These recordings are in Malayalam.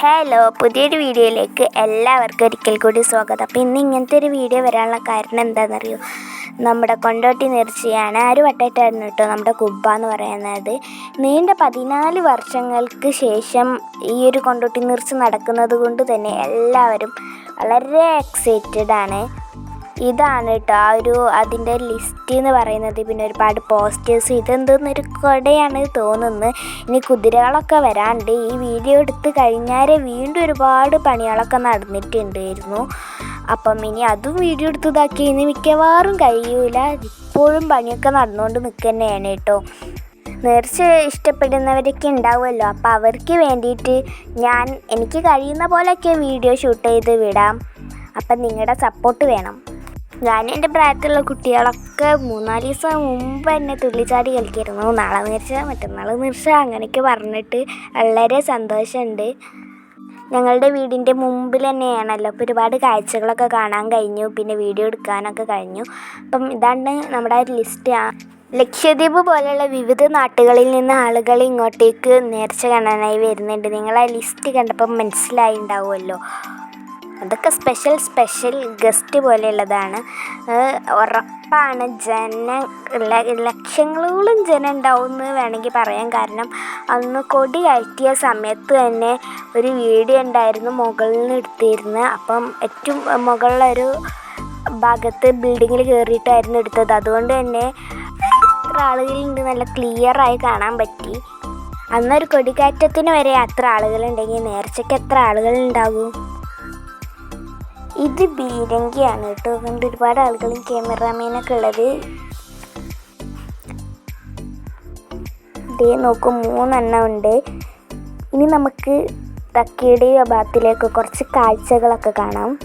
ഹലോ പുതിയൊരു വീഡിയോയിലേക്ക് എല്ലാവർക്കും ഒരിക്കൽ കൂടി സ്വാഗതം. അപ്പോൾ ഇന്ന് ഇങ്ങനത്തെ ഒരു വീഡിയോ വരാനുള്ള കാരണം എന്താണെന്നറിയോ? നമ്മുടെ കൊണ്ടോട്ടി നേർച്ചയാണ്. ആര് വട്ടായിട്ടായിരുന്നു കേട്ടോ നമ്മുടെ കുബ്ബ എന്ന് പറയുന്നത്. നീണ്ട പതിനാല് വർഷങ്ങൾക്ക് ശേഷം ഈ ഒരു കൊണ്ടോട്ടി നേർച്ച നടക്കുന്നത് കൊണ്ട് തന്നെ എല്ലാവരും വളരെ എക്സൈറ്റഡ് ആണ്. ഇതാണ് കേട്ടോ ആ ഒരു അതിന്റെ ലിസ്റ്റ് എന്ന് പറയുന്നത്. പിന്നെ ഒരുപാട് പോസ്റ്റേഴ്സ് ഇതെന്തെന്നൊരു കൊടയാണ് തോന്നുന്നത് ഇനി കുതിരകളൊക്കെ വരാണ്ട് ഈ വീഡിയോ എടുത്ത് കഴിഞ്ഞാൽ വീണ്ടും ഒരുപാട് പണികളൊക്കെ നടന്നിട്ടുണ്ടായിരുന്നു. അപ്പം ഇനി അതും വീഡിയോ എടുത്ത് ഇതാക്കി ഇനി മിക്കവാറും കഴിയൂല. ഇപ്പോഴും പണിയൊക്കെ നടന്നുകൊണ്ട് നിൽക്കുക തന്നെയാണ് കേട്ടോ നേർച്ച ഇഷ്ടപ്പെടുന്നവരൊക്കെ ഉണ്ടാവുമല്ലോ. അപ്പോൾ അവർക്ക് വേണ്ടിയിട്ട് ഞാൻ എനിക്ക് കഴിയുന്ന പോലെയൊക്കെ വീഡിയോ ഷൂട്ട് ചെയ്ത് വിടാം. അപ്പം നിങ്ങളുടെ സപ്പോർട്ട് വേണം. ഞാൻ എന്റെ പ്രായത്തിലുള്ള കുട്ടികളൊക്കെ മൂന്നാൽ ദിവസം മുമ്പ് എന്നെ തുള്ളിച്ചാടി കളിക്കായിരുന്നു. നാളെ നേർച്ച മറ്റന്നാൾ നേർച്ച അങ്ങനെയൊക്കെ പറഞ്ഞിട്ട് വളരെ സന്തോഷമുണ്ട്. ഞങ്ങളുടെ വീടിന്റെ മുമ്പിൽ തന്നെയാണല്ലോ. അപ്പോൾ ഒരുപാട് കാഴ്ചകളൊക്കെ കാണാൻ കഴിഞ്ഞു. പിന്നെ വീഡിയോ എടുക്കാനൊക്കെ കഴിഞ്ഞു. അപ്പം ഇതാണ് നമ്മുടെ ലിസ്റ്റ്. ലക്ഷദ്വീപ് പോലെയുള്ള വിവിധ നാട്ടുകളിൽ നിന്ന് ആളുകൾ ഇങ്ങോട്ടേക്ക് നേർച്ച കാണാനായി വരുന്നുണ്ട്. നിങ്ങൾ ആ ലിസ്റ്റ് കണ്ടപ്പം മനസ്സിലായി ഉണ്ടാവുമല്ലോ അതൊക്കെ സ്പെഷ്യൽ സ്പെഷ്യൽ ഗസ്റ്റ് പോലെയുള്ളതാണ്. ഉറപ്പാണ് ജന ലക്ഷങ്ങളോളം ജനം ഉണ്ടാവും എന്ന് വേണമെങ്കിൽ പറയാം. കാരണം അന്ന് കൊടി കയറ്റിയ സമയത്ത് തന്നെ ഒരു വീഡിയോ ഉണ്ടായിരുന്നു മുകളിൽ നിന്ന് എടുത്തിരുന്നത് അപ്പം ഏറ്റവും മുകളിലൊരു ഭാഗത്ത് ബിൽഡിങ്ങിൽ കയറിയിട്ടായിരുന്നു എടുത്തത്. അതുകൊണ്ട് തന്നെ എത്ര ആളുകളുണ്ട് നല്ല ക്ലിയറായി കാണാൻ പറ്റി. അന്നൊരു കൊടിക്കയറ്റത്തിന് വരെ അത്ര ആളുകളുണ്ടെങ്കിൽ നേർച്ചയ്ക്ക് എത്ര ആളുകളുണ്ടാകും ഇത് ബീരങ്കിയാണ് കേട്ടോ. അതുകൊണ്ട് ഒരുപാട് ആളുകളും ക്യാമറാമാനൊക്കെ ഉള്ളത്. ഇതേ നോക്കും മൂന്നെണ്ണം ഉണ്ട്. ഇനി നമുക്ക് തക്കയുടെ ഭാഗത്തിലേക്ക് കുറച്ച് കാഴ്ചകളൊക്കെ കാണാം.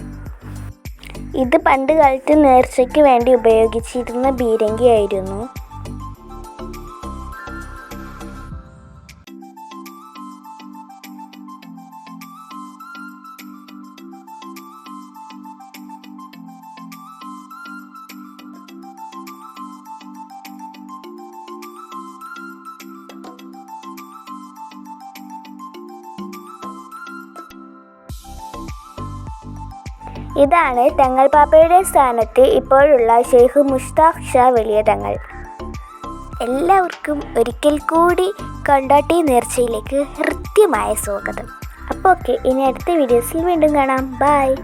ഇത് പണ്ട് കാലത്ത് നേർച്ചയ്ക്ക് വേണ്ടി ഉപയോഗിച്ചിരുന്ന ബീരങ്കിയായിരുന്നു. ഇതാണ് തങ്ങൾ പാപ്പയുടെ സ്ഥാനത്ത് ഇപ്പോഴുള്ള ഷെയ്ഖ് മുഷ്താഖ് ഷാ വലിയ തങ്ങൾ. എല്ലാവർക്കും ഒരിക്കൽ കൂടി കൊണ്ടാട്ടി നേർച്ചയിലേക്ക് ഹൃദ്യമായ സ്വാഗതം. അപ്പോൾ ഓക്കെ ഇനി അടുത്ത വീഡിയോസിൽ വീണ്ടും കാണാം. ബൈ.